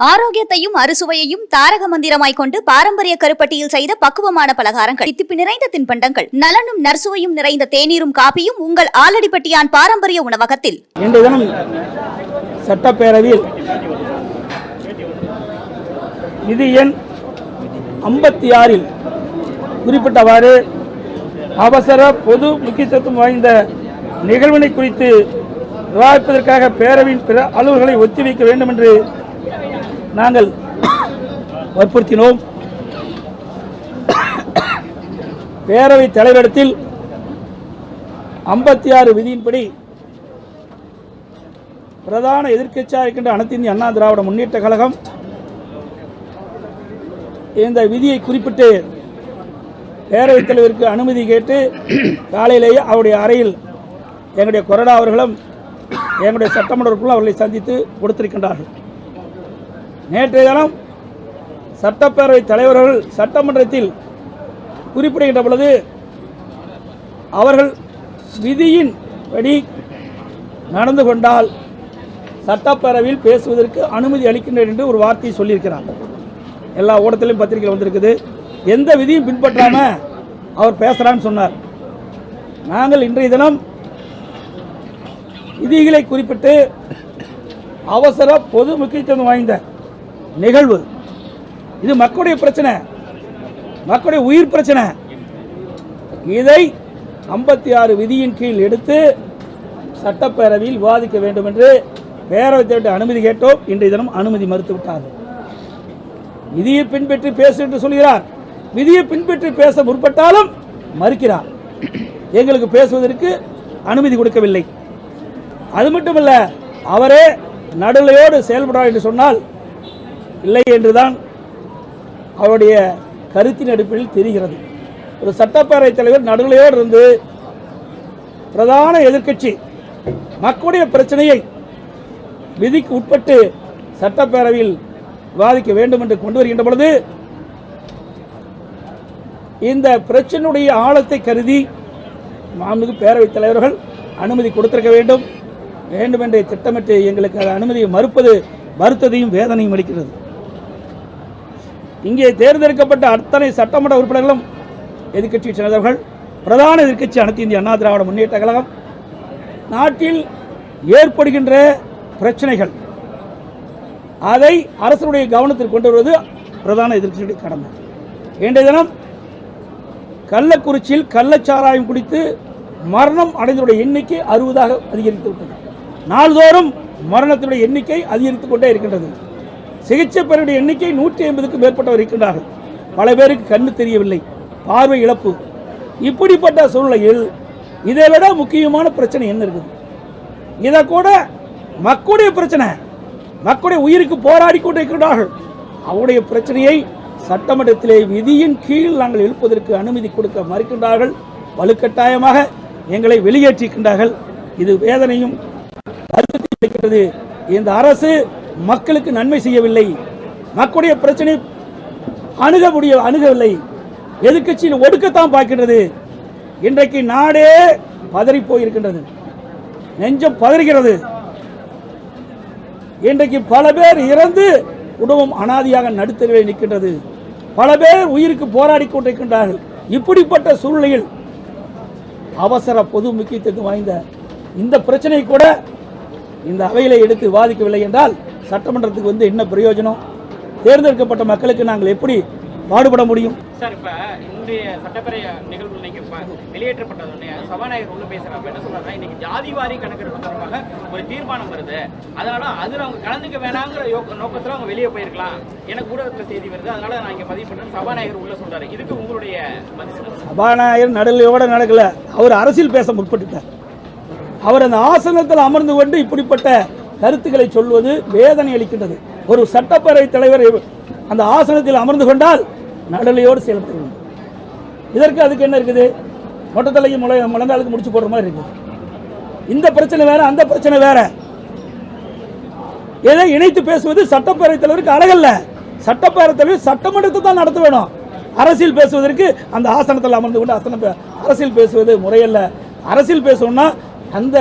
ஆரோக்கியத்தையும் அறுசுவையையும் தாரக மந்திரமாய் கொண்டு பாரம்பரிய கருப்பட்டியில் செய்த பக்குவமான பலகாரங்கள். தித்திப்பு நிறைந்த தின்பண்டங்கள். நலனும் நர்சுவையும் நிறைந்த தேநீரும் காப்பியும் உங்கள் ஆலடிப்பட்டியான் பாரம்பரிய உணவகத்தில். இன்று தினம் சட்டப்பேரவையில் விதி எண் ஐம்பத்தி ஆறில் குறிப்பிட்டவாறு அவசர பொது முக்கியத்துவம் வாய்ந்த நிகழ்வினை குறித்து விவாதிப்பதற்காக பேரவையின் பிற அலுவல்களை ஒத்திவைக்க வேண்டும் என்று நாங்கள் வற்புறுத்தினோம். பேரவைத் தலைவரிடத்தில் ஐம்பத்தி ஆறு விதியின்படி பிரதான எதிர்க்கட்சியாக இருக்கின்ற அனைத்து இந்திய அண்ணா திராவிட முன்னேற்ற கழகம் இந்த விதியை குறிப்பிட்டு பேரவைத் தலைவருக்கு அனுமதி கேட்டு காலையிலேயே அவருடைய அறையில் எங்களுடைய கொரடா அவர்களும் எங்களுடைய சட்டமன்ற அவர்களை சந்தித்து கொடுத்திருக்கின்றார்கள். நேற்றைய தினம் சட்டப்பேரவை தலைவர்கள் சட்டமன்றத்தில் குறிப்பிடுகின்ற பொழுது அவர்கள் விதியின் படி நடந்து கொண்டால் சட்டப்பேரவையில் பேசுவதற்கு அனுமதி அளிக்கின்றனர் என்று ஒரு வார்த்தையை சொல்லியிருக்கிறார் எல்லா ஊடகத்திலையும் பத்திரிகை வந்திருக்குது. எந்த விதியும் பின்பற்றாம அவர் பேசுகிறான்னு சொன்னார். நாங்கள் இன்றைய தினம் விதிகளை குறிப்பிட்டு அவசர பொது முக்கியத்துவம் வாய்ந்த நிகழ்வு. இது மக்களுடைய பிரச்சனை. மக்களுடைய உயிர் பிரச்சனை. இதை ஐம்பத்தி ஆறு விதியின் கீழ் எடுத்து சட்டப்பேரவையில் விவாதிக்க வேண்டும் என்று பேரவைத் அனுமதி கேட்டோம். இன்றைய தினம் அனுமதி மறுத்து விட்டார்கள். விதியை பின்பற்றி பேசு என்று சொல்கிறார். விதியை பின்பற்றி பேச முற்பட்டாலும் மறுக்கிறார். எங்களுக்கு பேசுவதற்கு அனுமதி கொடுக்கவில்லை. அது மட்டுமல்ல அவரே நடுநிலையோடு செயல்படுறார் என்று சொன்னால் இல்லை என்றுதான் அவருடைய கருத்தின் அடிப்படையில் தெரிகிறது. ஒரு சட்டப்பேரவை தலைவர் நடுநிலையோடு இருந்து பிரதான எதிர்க்கட்சி மக்களுடைய பிரச்சனையை விதிக்கு உட்பட்டு சட்டப்பேரவையில் விவாதிக்க வேண்டும் என்று கொண்டு வருகின்ற பொழுது இந்த பிரச்சனையுடைய ஆழத்தை கருதி மாண்புமிகு பேரவைத் தலைவர்கள் அனுமதி கொடுத்திருக்க வேண்டும். வேண்டுமென்றே திட்டமிட்டு எங்களுக்கு அனுமதியை மறுப்பது வருத்ததையும் வேதனையும் அளிக்கிறது. இங்கே தேர்ந்தெடுக்கப்பட்ட அத்தனை சட்டமன்ற உறுப்பினர்களும் எதிர்க்கட்சியை சேர்ந்தவர்கள் பிரதான எதிர்க்கட்சி அனைத்து இந்திய அண்ணா திராவிட முன்னேற்ற கழகம். நாட்டில் ஏற்படுகின்ற பிரச்சனைகள் அதை அரசனுடைய கவனத்தில் கொண்டு வருவது பிரதான எதிர்க்கட்சியுடைய கடமை. இன்றைய தினம் கள்ளக்குறிச்சியில் கள்ளச்சாராயம் குடித்து மரணம் அடைந்தவருடைய எண்ணிக்கை அறுபதாக அதிகரித்து விட்டது. நாள்தோறும் மரணத்தினுடைய எண்ணிக்கை அதிகரித்துக் கொண்டே இருக்கின்றது. சிகிச்சை பெறக்கூடிய எண்ணிக்கை நூற்றி ஐம்பதுக்கும் மேற்பட்டவர் இருக்கின்றார்கள். பல பேருக்கு கண்ணு தெரியவில்லை பார்வை இழப்பு. இப்படிப்பட்ட சூழ்நிலையில் இதை விட முக்கியமான பிரச்சனை என்ன இருக்குது? இதை கூட மக்களுடைய பிரச்சனை. மக்களுடைய உயிருக்கு போராடி கொண்டிருக்கிறார்கள். அவருடைய பிரச்சனையை சட்டமன்றத்திலே விதியின் கீழ் நாங்கள் எழுப்பதற்கு அனுமதி கொடுக்க மறுக்கின்றார்கள். வலுக்கட்டாயமாக எங்களை வெளியேற்றிருக்கின்றார்கள் இது வேதனையும் வருத்தத்தையும் இந்த அரசு மக்களுக்கு நன்மை செய்யவில்லை. மக்களுடைய பிரச்சனை அணுக முடிய அணுகவில்லை. எதிர்க்கட்சியில் ஒடுக்கத்தான் பார்க்கின்றது. இன்றைக்கு நாடே பதறி போயிருக்கின்றது நெஞ்சம் பதறுகிறது. இன்றைக்கு பல பேர் இறந்து குடும்பம் அனாதியாக நடுத்தருவில் நிற்கின்றது. பல பேர் உயிருக்கு போராடி கொண்டிருக்கின்றார்கள். இப்படிப்பட்ட சூழ்நிலையில் அவசர பொது முக்கியத்துவம் வாய்ந்த இந்த பிரச்சனை கூட இந்த அவையில எடுத்து விவாதிக்கவில்லை என்றால் சட்டமன்றத்துக்கு வந்து என்ன பிரயோஜனம்? தேர்ந்தெடுக்கப்பட்ட மக்களுக்கு நாங்கள் எப்படி பாடுபட முடியும்? சார் இப்ப இன்றைய சட்டப்பேரவை நிகழ்வு இன்னைக்கு வெளியேற்றப்பட்டது உடனே சபாநாயகர் உள்ள பேசுறப்ப என்ன சொல்றாருன்னா இன்னைக்கு ஜாதிவாரி கணக்கெடுப்பு தொடர்பாக ஒரு தீர்மானம் வருது. அதனால அதுல அவங்க கலந்துக்க வேணாங்கிற நோக்கத்துல அவங்க வெளியே போயிருக்கலாம். எனக்கு ஊடகத்துல செய்தி வருது. அதனால நான் இங்க பதிவு பண்றேன் சபாநாயகர் உள்ள சொல்றாரு. இதுக்கு உங்களுடைய சபாநாயகர் நடுநிலையோட நடக்கல. அவர் அரசியல் பேச முற்பட்டுட்டார். அவர் அந்த ஆசனத்தில் அமர்ந்து கொண்டு இப்படிப்பட்ட கருத்துக்களை சொல்வது வேதனை அளிக்கின்றது. ஒரு சட்டப்பேரவை தலைவர் அந்த ஆசனத்தில் அமர்ந்து கொண்டால் நடுநிலையோடு செயல்பட வேண்டும் இதற்கு அதுக்கு என்ன இருக்குது? மொட்டத்தலைக்கு முளை முழங்காலுக்கு முடிச்சு போடுற மாதிரி இருக்குது. இந்த பிரச்சனை வேற அந்த பிரச்சனை வேற. எதை இணைத்து பேசுவது சட்டப்பேரவைத் தலைவருக்கு அழகல்ல. சட்டப்பேரவைத் தலைவர் சட்டமன்றத்தை தான் நடத்த வேணும். அரசியல் பேசுவதற்கு அந்த ஆசனத்தில் அமர்ந்து கொண்டு ஆசனம் அரசியல் பேசுவது முறையல்ல. அரசியல் பேசணும்னா அந்த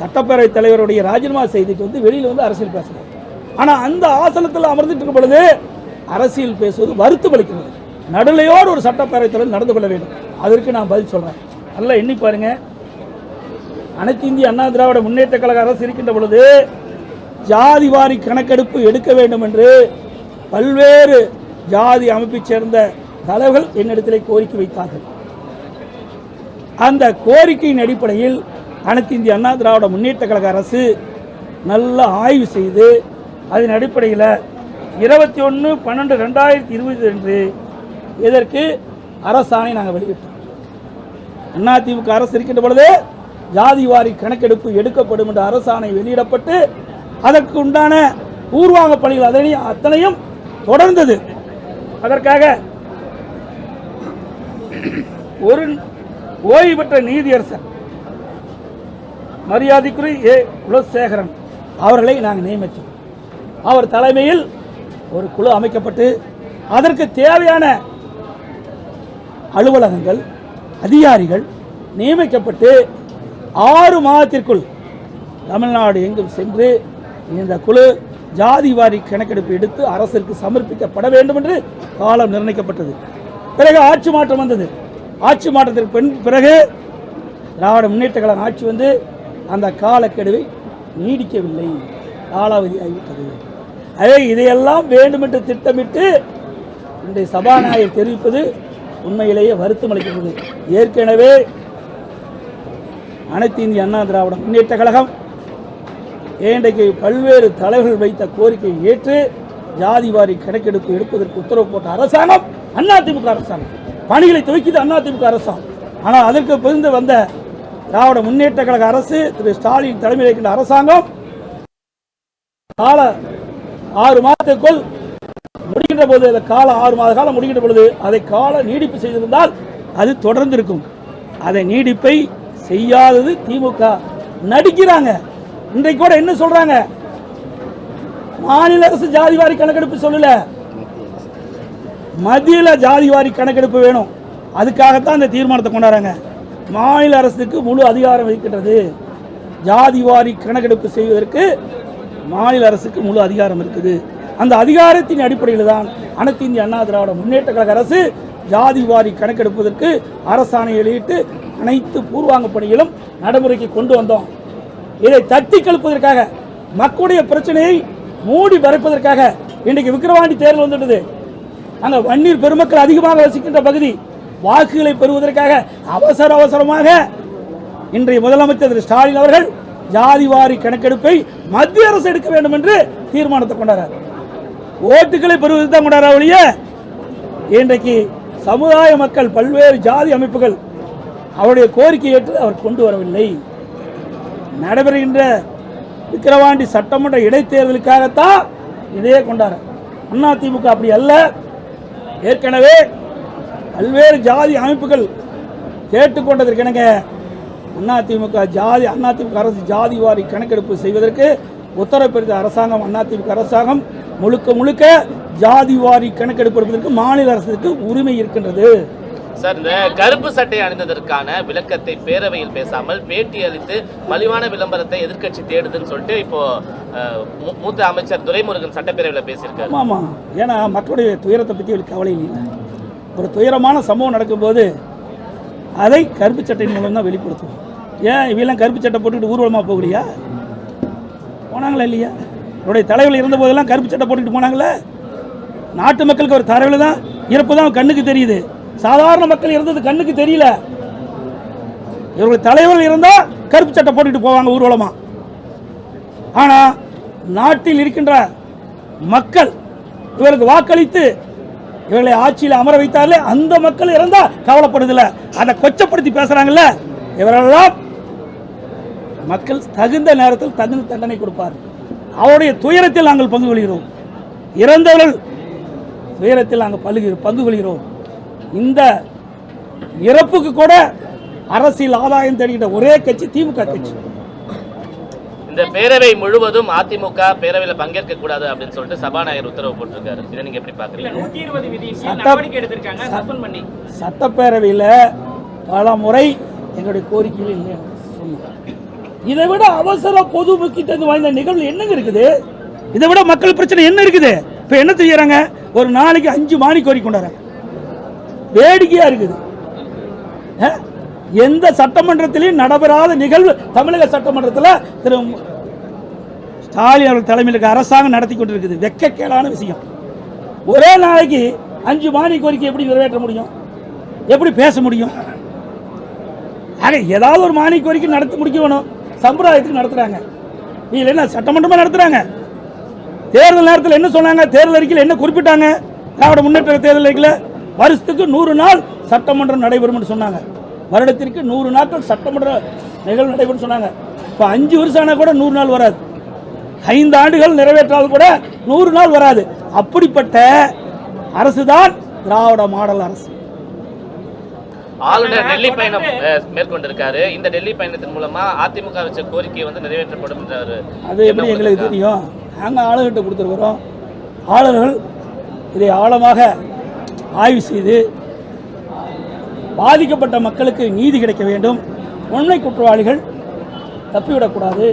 சட்டப்பேரவைத் தலைவருடைய ராஜினாமா செய்திட்டு வந்து வெளியில் வந்து அரசியல் பேசுகிறார் ஆனால் அந்த ஆசனத்தில் அமர்ந்துட்டு இருக்கும் பொழுது அரசியல் பேசுவது வருத்தம் அளிக்கிறது நடுநிலையோடு ஒரு சட்டப்பேரவைத் தலைவர் நடந்து கொள்ள வேண்டும். அதற்கு நான் பதில் சொல்றேன். நல்லா எண்ணி பாருங்க. அனைத்து இந்திய அண்ணா திராவிட முன்னேற்ற கழக அரசு இருக்கின்ற பொழுது ஜாதி வாரி கணக்கெடுப்பு எடுக்க வேண்டும் என்று பல்வேறு ஜாதி அமைப்பைச் சேர்ந்த தலைவர்கள் என்னிடத்திலே கோரிக்கை வைத்தார்கள். அந்த கோரிக்கையின் அடிப்படையில் அனைத்து இந்திய அண்ணா திராவிட முன்னேற்ற கழக அரசு நல்ல ஆய்வு செய்து அதன் அடிப்படையில் இருபத்தி ஒன்று பன்னெண்டு ரெண்டாயிரத்தி இருபது அன்று இதற்கு அரசாணை நாங்கள் வெளியிட்டோம். அதிமுக அரசு இருக்கின்ற பொழுது ஜாதி வாரி கணக்கெடுப்பு எடுக்கப்படும் என்ற அரசாணை வெளியிடப்பட்டு அதற்கு உண்டான பூர்வாங்க பணிகள் அதனையும் அத்தனையும் தொடர்ந்தது. அதற்காக ஒரு ஓய்வு பெற்ற நீதியரசர் மரியாதைக்குரிய ஏ. குலசேகரன் அவர்களை நாங்கள் நியமித்தோம். அவர் தலைமையில் ஒரு குழு அமைக்கப்பட்டு அதற்கு தேவையான அலுவலகங்கள் அதிகாரிகள் நியமிக்கப்பட்டு ஆறு மாதத்திற்குள் தமிழ்நாடு எங்கும் சென்று இந்த குழு ஜாதி வாரி கணக்கெடுப்பு எடுத்து அரசிற்கு சமர்ப்பிக்கப்பட வேண்டும் என்று காலம் நிர்ணயிக்கப்பட்டது. பிறகு ஆட்சி மாற்றம் வந்தது. ஆட்சி மாற்றத்திற்கு பின் பிறகு திராவிட முன்னேற்ற கழகம் ஆட்சி வந்து அந்த காலக்கெடுவை நீடிக்கவில்லை. காலாவதி ஆகிவிட்டது. அதே இதையெல்லாம் வேண்டுமென்று திட்டமிட்டு இன்றைய சபாநாயகர் தெரிவிப்பது உண்மையிலேயே வருத்தம் அளிக்கிறது ஏற்கனவே அனைத்து இந்திய அண்ணா திராவிட முன்னேற்ற கழகம் இன்றைக்கு பல்வேறு தலைவர்கள் வைத்த கோரிக்கையை ஏற்று ஜாதி வாரி கணக்கெடுப்பு எடுப்பதற்கு உத்தரவு போட்ட அரசாங்கம் அதிமுக அரசாங்கம். பணிகளை துவக்கியது அதிமுக அரசாங்கம். ஆனால் அதற்கு பிறந்து வந்த திராவிட முன்னேற்ற கழக அரசு திரு ஸ்டாலின் தலைமையில் இருக்கின்ற அரசாங்கம் கால ஆறு மாதத்துக்குள் முடிகின்ற போது அந்த கால ஆறு மாத காலம் முடிகின்ற பொழுது அதை கால நீடிப்பு செய்திருந்தால் அது தொடர்ந்து இருக்கும் அதை நீடிப்பை செய்யாதது திமுக. நடிக்கிறாங்க. இன்றைக்கு கூட என்ன சொல்றாங்க? மாநில அரசு ஜாதிவாரி கணக்கெடுப்பு சொல்லல. மத்தியில ஜாதிவாரி கணக்கெடுப்பு வேணும். அதுக்காகத்தான் இந்த தீர்மானத்தை கொண்டாடுறாங்க. மாநில அரசுக்கு முழு அதிகாரம் இருக்கின்றது. ஜாதிவாரி கணக்கெடுப்பு செய்வதற்கு மாநில அரசுக்கு முழு அதிகாரம் இருக்குது. அந்த அதிகாரத்தின் அடிப்படையில் தான் அனைத்து இந்திய அண்ணா திராவிட முன்னேற்ற கழக அரசு ஜாதி வாரி கணக்கெடுப்பதற்கு அரசாணை வெளியிட்டு அனைத்து பூர்வாங்க பணிகளும் நடைமுறைக்கு கொண்டு வந்தோம். இதை தட்டி கழுப்பதற்காக மக்களுடைய பிரச்சனையை மூடி மறைப்பதற்காக இன்றைக்கு விக்கிரவாண்டி தேர்தல் வந்துட்டது. அங்கே வன்னீர் பெருமக்கள் அதிகமாக வசிக்கின்ற பகுதி வாக்குகளை பெறுவதற்காக அவசர அவசரமாக இன்றைய முதலமைச்சர் திரு ஸ்டாலின் அவர்கள் ஜாதி வாரி கணக்கெடுப்பை மத்திய அரசு எடுக்க வேண்டும் என்று தீர்மானத்தை கொண்டார் ஓட்டுகளை பெறுவது தான் கொண்டாடுற ஒழிய இன்றைக்கு சமுதாய மக்கள் பல்வேறு ஜாதி அமைப்புகள் அவருடைய கோரிக்கை ஏற்று அவர் கொண்டு வரவில்லை. நடைபெறுகின்ற விக்கிரவாண்டி சட்டமன்ற இடைத்தேர்தலுக்காகத்தான் இதே கொண்டார் அதிமுக அப்படி அல்ல. ஏற்கனவே பல்வேறு ஜாதி அமைப்புகள் கேட்டுக்கொண்டதற்கிணங்க அதிமுக ஜாதி அதிமுக அரசு ஜாதி வாரி கணக்கெடுப்பு செய்வதற்கு உத்தரவு பிறந்த அரசாங்கம் அதிமுக அரசாங்கம் முழுக்க முழுக்க ஜாதி வாரி கணக்கெடுப்பு எடுப்பதற்கு மாநில அரசுக்கு உரிமை இருக்கின்றது. சார் இந்த கருப்பு சட்டை அணிந்ததற்கான விளக்கத்தை பேரவையில் பேசாமல் பேட்டி அளித்து மலிவான விளம்பரத்தை எதிர்க்கட்சி தேடுதுன்னு சொல்லிட்டு இப்போ மூத்த அமைச்சர் துரைமுருகன் சட்டப்பேரவையில் பேசியிருக்காரு. ஆமாம். ஏன்னா மக்களுடைய துயரத்தை பற்றி கவலை இல்லை ஒரு துயரமான சம்பவம் நடக்கும்போது அதை கருப்பு சட்டையின் மூலம் தான் வெளிப்படுத்துவோம். ஏன் இவையெல்லாம் கருப்பு சட்டை போட்டுக்கிட்டு ஊர்வலமாக போகலையா? போனாங்களா இல்லையா? என்னுடைய தலைவர்கள் இருந்த போதெல்லாம் கருப்பு சட்டை போட்டுக்கிட்டு போனாங்களே? நாட்டு மக்களுக்கு ஒரு தலைவர் தான் இறப்பு தான் கண்ணுக்கு தெரியுது. சாதாரண மக்கள் இருந்தது கண்ணுக்கு தெரியல. இவர்கள் தலைவர்கள் இருந்தால் கருப்பு சட்டை போட்டுக்கிட்டு போவாங்க ஊர்வலமாக ஆனால் நாட்டில் இருக்கின்ற மக்கள் இவருக்கு வாக்களித்து இவர்களை ஆட்சியில் அமர வைத்தாலே அந்த மக்கள் இறந்தா கவலைப்படுதில்ல அதை கொச்சப்படுத்தி பேசுறாங்கல்ல இவரெல்லாம் மக்கள் தகுந்த நேரத்தில் தகுந்த தண்டனை கொடுப்பார். அவருடைய துயரத்தில் நாங்கள் பங்கு கொள்கிறோம். இறந்தவர்கள் துயரத்தில் நாங்கள் பங்கு பங்கு கொள்கிறோம். இந்த இறப்புக்கு கூட அரசியல் ஆதாயம் தேடிக்கிட்ட ஒரே கட்சி திமுக கட்சி. இந்த பேரவை முழுவதும் அதிமுக பேரவையில் பங்கேற்க கூடாது அப்படின்னு சொல்லிட்டு சபாநாயகர் உத்தரவு போட்டிருக்காரு. இதை நீங்க எப்படி பாக்குறீங்க? சட்டப்பேரவையில் பல முறை எங்களுடைய கோரிக்கைகள் இல்லை இதை விட அவசர பொது முக்கியத்துவம் வாய்ந்த நிகழ்வு என்னங்க இருக்குது? இதை விட மக்கள் பிரச்சனை என்ன இருக்குது? இப்போ என்ன செய்யறாங்க? ஒரு நாளைக்கு அஞ்சு மானி கோரி கொண்டாடுறாங்க. வேடிக்கையா இருக்குது? எந்த சட்டமன்றத்திலையும் நடைபெறாத நிகழ்வு தமிழக சட்டமன்றத்தில் திரு ஸ்டாலின் அவர்கள் தலைமையில் இருக்க அரசாங்கம் நடத்தி கொண்டிருக்குது. வெக்கக்கேடான விஷயம். ஒரே நாளைக்கு அஞ்சு மானி கோரிக்கை எப்படி நிறைவேற்ற முடியும்? எப்படி பேச முடியும்? ஆக ஏதாவது ஒரு மானிய கோரிக்கை நடத்தி முடிக்க வேணும் சம்பிரதாயத்துக்கு நடத்துகிறாங்க இதில் என்ன சட்டமன்றமாக நடத்துகிறாங்க தேர்தல் நேரத்தில் என்ன சொன்னாங்க? தேர்தல் அறிக்கையில் என்ன குறிப்பிட்டாங்க? திராவிட முன்னேற்ற தேர்தல் அறிக்கையில் வருஷத்துக்கு நூறு நாள் சட்டமன்றம் நடைபெறும்னு சொன்னாங்க. வருடத்திற்கு நூறு நாட்கள் சட்டமன்ற நிகழ்வு நடைபெறும் சொன்னாங்க. இப்போ அஞ்சு வருஷம் ஆனால் கூட நூறு நாள் வராது. ஐந்து ஆண்டுகள் நிறைவேற்றாது கூட நூறு நாள் வராது. அப்படிப்பட்ட அரசு தான் திராவிட மாடல் அரசு. ஆளுநர் டெல்லி பயணம் மேற்கொண்டிருக்காரு. இந்த டெல்லி பயணத்தின் மூலமா அதிமுக வச்ச கோரிக்கை வந்து நிறைவேற்றப்படும் அது எப்படி எங்களுக்கு? தெரியும்? நாங்கள் ஆளுகிட்ட கொடுத்துருக்குறோம். ஆளுநர்கள் இதை ஆழமாக ஆய்வு செய்து பாதிக்கப்பட்ட மக்களுக்கு நீதி கிடைக்க வேண்டும். உண்மை குற்றவாளிகள் தப்பிவிடக்கூடாது.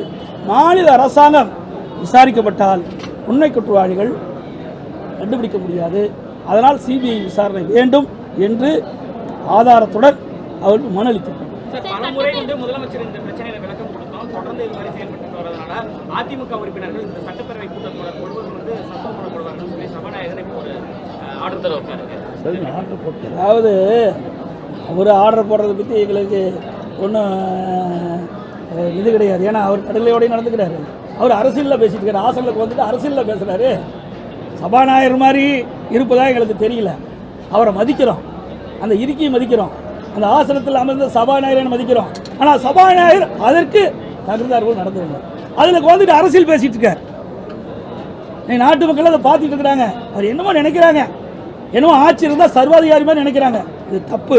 மாநில அரசாங்கம் விசாரிக்கப்பட்டால் உண்மை குற்றவாளிகள் கண்டுபிடிக்க முடியாது. அதனால் சிபிஐ விசாரணை வேண்டும் என்று ஆதாரத்துடன் அவர்கள் மனு அளித்திருக்கிறார் சார் பல முறை வந்து முதலமைச்சர் இந்த பிரச்சனையில விளக்கம் கொடுத்தோம். தொடர்ந்து இது மாதிரி செயல்பட்டு வரதுனால அதிமுக உறுப்பினர்கள் இந்த சட்டப்பேரவை கூட்டத்தொடர் கொள்வது வந்து சத்தம் போடப்படுவாங்கன்னு சொல்லி சபாநாயகர் இப்போ ஒரு அஹ், ஆர்டர் தருவாங்க சரி ஆர்டர் போட்டு அதாவது அவர் ஆர்டர் போடுறத பற்றி எங்களுக்கு ஒன்றும் இது கிடையாது. ஏன்னா அவர் கடலையோடய நடந்துக்கிறாரு. அவர் அரசியலில் பேசிட்டு இருக்காரு. ஆசனில் வந்துட்டு அரசியலில் பேசுகிறாரு சபாநாயகர் மாதிரி இருப்பதாக எங்களுக்கு தெரியல. அவரை மதிக்கிறோம். அந்த இருக்கையை மதிக்கிறோம். அந்த ஆசனத்தில் அமர்ந்த சபாநாயகரை மதிக்கிறோம். ஆனால் சபாநாயகர் அதற்கு தகுந்தார்கள் நடந்து அதில் வந்துட்டு அரசியல் பேசிட்டு இருக்கார். இன்னைக்கு நாட்டு மக்கள் அதை பார்த்துட்டு இருக்கிறாங்க. அவர் என்னமோ நினைக்கிறாங்க. என்னமோ ஆட்சி இருந்தால் சர்வாதிகாரி மாதிரி நினைக்கிறாங்க. இது தப்பு.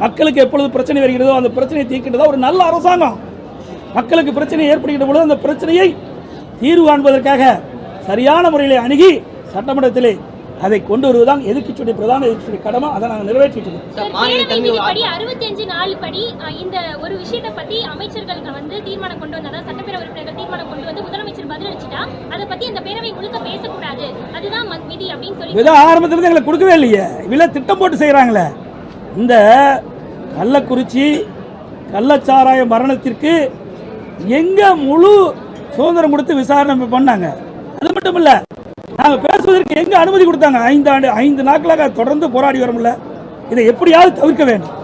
மக்களுக்கு எப்பொழுது பிரச்சனை வருகிறதோ அந்த பிரச்சனையை தீர்க்கின்றதா ஒரு நல்ல அரசாங்கம். மக்களுக்கு பிரச்சனை ஏற்படுகின்ற பொழுது அந்த பிரச்சனையை தீர்வு காண்பதற்காக சரியான முறையில் அணுகி சட்டமன்றத்திலே அதை கொண்டு வருவதுதான் எதிர்க்கட்சியுடைய பிரதான எதிர்க்கட்சியுடைய கடமை. அதை நாங்கள் நிறைவேற்றிட்டு இருக்கோம் இந்த ஒரு விஷயத்தை பத்தி அமைச்சர்களுக்கு வந்து தீர்மானம் கொண்டு வந்தா சட்டப்பேரவை உறுப்பினர்கள் தீர்மானம் கொண்டு வந்து முதலமைச்சர் பதிலளிச்சுட்டா? அதை பத்தி அந்த பேரவை முழுக்க பேசக்கூடாது. அதுதான் விதி அப்படின்னு சொல்லி வித ஆரம்பத்திலிருந்து எங்களுக்கு கொடுக்கவே இல்லையே. இவ்வளோ திட்டம் போட்டு செய்கிறாங்களே இந்த கள்ளக்குறிச்சி கள்ளச்சாராய மரணத்திற்கு எங்கே முழு சுதந்திரம் கொடுத்து விசாரணை பண்ணாங்க. அது மட்டும் இல்லை நாங்கள் பேசுவதற்கு எங்கே அனுமதி கொடுத்தாங்க? ஐந்து ஆண்டு ஐந்து நாட்களாக தொடர்ந்து போராடி வரோம்ல இதை எப்படியாவது தவிர்க்க வேண்டும்.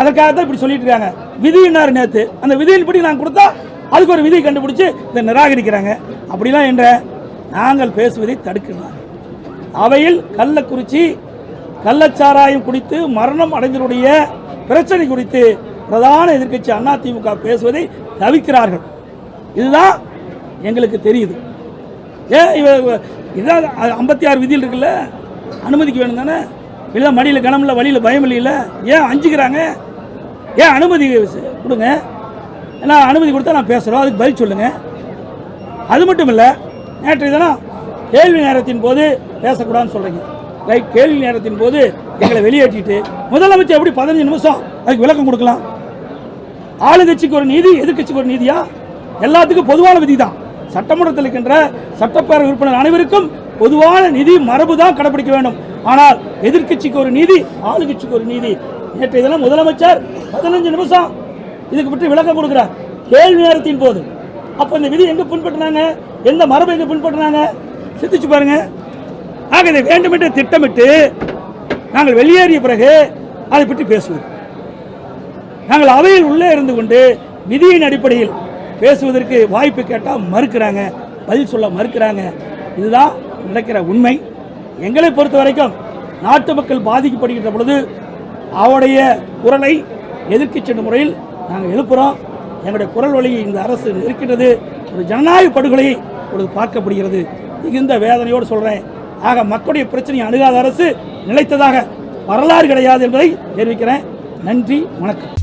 அதற்காக தான் இப்படி சொல்லிட்டு இருக்காங்க. விதியினார் நேற்று அந்த விதியின்படி நாங்கள் கொடுத்தா அதுக்கு ஒரு விதியை கண்டுபிடிச்சு இதை நிராகரிக்கிறாங்க. அப்படிலாம் என்ற நாங்கள் பேசுவதை தடுக்கிறாங்க அவையில் கள்ளக்குறிச்சி கள்ளச்சாராயம் குடித்து மரணம் அடைந்தவருடைய பிரச்சனை குறித்து பிரதான எதிர்க்கட்சி அதிமுக பேசுவதை தவிக்கிறார்கள் இதுதான் எங்களுக்கு தெரியுது. ஏன் இதான் ஐம்பத்தி ஆறு விதியில் இருக்குல்ல? அனுமதிக்கு வேணும் தானே? இல்லை மடியில் கனமில்ல வழியில் பயம் இல்லையில ஏன் அஞ்சுக்கிறாங்க? ஏன் அனுமதி கொடுங்க. ஏன்னா அனுமதி கொடுத்தா நான் பேசுகிறோம் அதுக்கு பதில் சொல்லுங்கள் அது மட்டும் இல்லை நேற்று தினம் கேள்வி நேரத்தின் போது பேசக்கூடாதுன்னு சொல்கிறீங்க ரைட் கேள்வி நேரத்தின் போது எங்களை வெளியேற்றிட்டு முதலமைச்சர் எப்படி பதினஞ்சு நிமிஷம் அதுக்கு விளக்கம் கொடுக்கலாம்? ஆளுங்கட்சிக்கு ஒரு நீதி எதிர்க்கட்சிக்கு ஒரு நீதியா? எல்லாத்துக்கும் பொதுவான விதி தான் சட்டமன்றத்தில் இருக்கின்ற சட்டப்பேரவை உறுப்பினர் அனைவருக்கும் பொதுவான நிதி மரபு தான் கடைபிடிக்க வேண்டும். ஆனால் எதிர்க்கட்சிக்கு ஒரு நீதி ஆளுங்கட்சிக்கு ஒரு நீதி. நேற்று இதெல்லாம் முதலமைச்சர் பதினஞ்சு நிமிஷம் இதுக்கு பற்றி விளக்கம் கொடுக்குறார். கேள்வி நேரத்தின் போது. அப்போ இந்த விதி எங்கே பின்பற்றினாங்க? எந்த மரபை எங்கே பின்பற்றினாங்க? சிந்திச்சு பாருங்கள் ஆக இதை வேண்டுமென்று திட்டமிட்டு நாங்கள் வெளியேறிய பிறகு அதை பற்றி பேசுவோம். நாங்கள் அவையில் உள்ளே இருந்து கொண்டு விதியின் அடிப்படையில் பேசுவதற்கு வாய்ப்பு கேட்டால் மறுக்கிறாங்க பதில் சொல்ல மறுக்கிறாங்க. இதுதான் நடக்கிற உண்மை. எங்களை பொறுத்த வரைக்கும் நாட்டு மக்கள் பாதிக்கப்படுகின்ற பொழுது அவருடைய குரலை எதிர்க்கட்சி என்ற முறையில் நாங்கள் எழுப்புகிறோம் எங்களுடைய குரல் வழியை இந்த அரசு இருக்கின்றது ஒரு ஜனநாயக படுகொலையை இப்பொழுது பார்க்கப்படுகிறது. மிகுந்த வேதனையோடு சொல்கிறேன் ஆக மக்களுடைய பிரச்சனையை அணுகாத அரசு நிலைத்ததாக வரலாறு கிடையாது என்பதை தெரிவிக்கிறேன். நன்றி வணக்கம்.